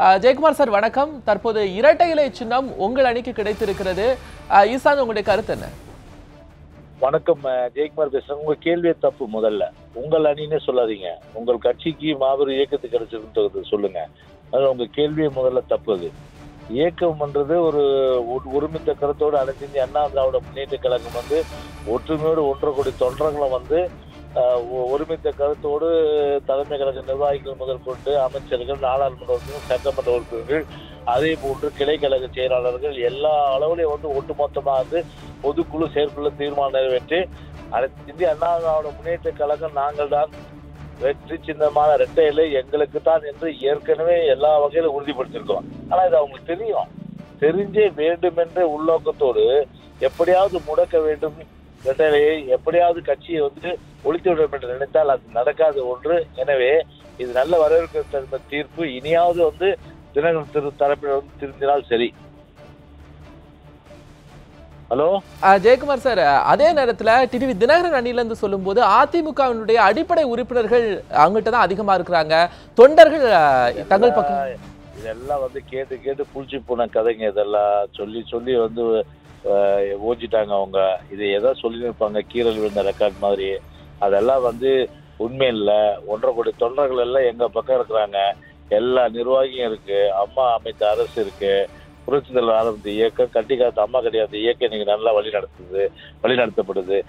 Jayakumar sir வணக்கம். தற்போது இரட்டை இலை சின்னம் உங்கள் அணிக்கு கிடைத்திருக்கிறது. ஈசான் உங்களுடைய கருத்து என்ன? வணக்கம் ஜெயக்குமார் பேசுறேன். உங்க கேள்வியே தப்பு முதல்ல. உங்கள் அணின்னே சொல்லாதீங்க. உங்கள் கட்சிக்கு மாபெரும் இயக்கத்துக்கு கிடைச்சிருந்தது சொல்லுங்க. அது உங்க கேள்வியே முதல்ல தப்பு அது. இயக்கம்ன்றது ஒரு ஒரு- ஒருமித்த கருத்தோடு அனைத்து அண்ணா திராவிட முன்னேற்ற கழகம் வந்து ஒற்றுமையோடு ஒன்றரை கோடி தொண்டர்களும் வந்து ஒருமித்த கருத்தோடு தலைமை கழக நிர்வாகிகள் முதல் கொண்டு அமைச்சர்கள் நாடாளுமன்ற உறுப்பினர்கள் சட்டமன்ற உறுப்பினர்கள் அதே போன்று கிளை கழக செயலாளர்கள் எல்லா அளவுலையும் வந்து ஒட்டுமொத்தமாக வந்து பொதுக்குழு செயற்குழு தீர்மானம் நிறைவேற்றி அனைத்து இந்திய அண்ணா திராவிட முன்னேற்ற கழகம் நாங்கள் தான் வெற்றி சின்னமான ரெட்டை இலை எங்களுக்கு தான் என்று ஏற்கனவே எல்லா வகையிலும் உறுதிப்படுத்தியிருக்கிறோம். ஆனால் இது அவங்களுக்கு தெரியும். தெரிஞ்சே வேண்டுமென்ற உள்நோக்கத்தோடு எப்படியாவது முடக்க வேண்டும். ரெட்டை இலையை எப்படியாவது கட்சியை வந்து ஒழித்து விட வேண்டும் என்று நினைத்தால் அது நடக்காத ஒன்று. எனவே இது நல்ல வரவேற்க தீர்ப்பு. இனியாவது வந்து தினகரன் திரு தரப்பில் வந்து திருந்தினால் சரி. ஹலோ? ஜெயக்குமார் சார் அதே நேரத்துல டிடிவி தினகரன் அணியில இருந்து சொல்லும்போது அதிமுகவினுடைய அடிப்படை உறுப்பினர்கள் அவங்ககிட்ட தான் அதிகமா இருக்கிறாங்க. தொண்டர்கள் தங்கள் பக்கம். இதெல்லாம் வந்து கேட்டு கேட்டு புளிச்சு போன கதைங்க இதெல்லாம். சொல்லி சொல்லி வந்து ஓஞ்சிட்டாங்க அவங்க. இது எதோ சொல்லியிருப்பாங்க கீரல் விழுந்த ரெக்கார்ட் மாதிரி அதெல்லாம் வந்து உண்மை இல்லை. ஒன்றரை கோடி தொண்டர்கள் எல்லாம் எங்க பக்கம் இருக்கிறாங்க. எல்லா நிர்வாகியும் இருக்கு. அம்மா அமைத்த அரசு இருக்கு. புரட்சி தலைவர் ஆரம்பித்த இயக்கம் கட்டி அம்மா கிடையாது இயக்கம் இன்னைக்கு நல்லா வழி நடத்துது. வழி நடத்தப்படுது.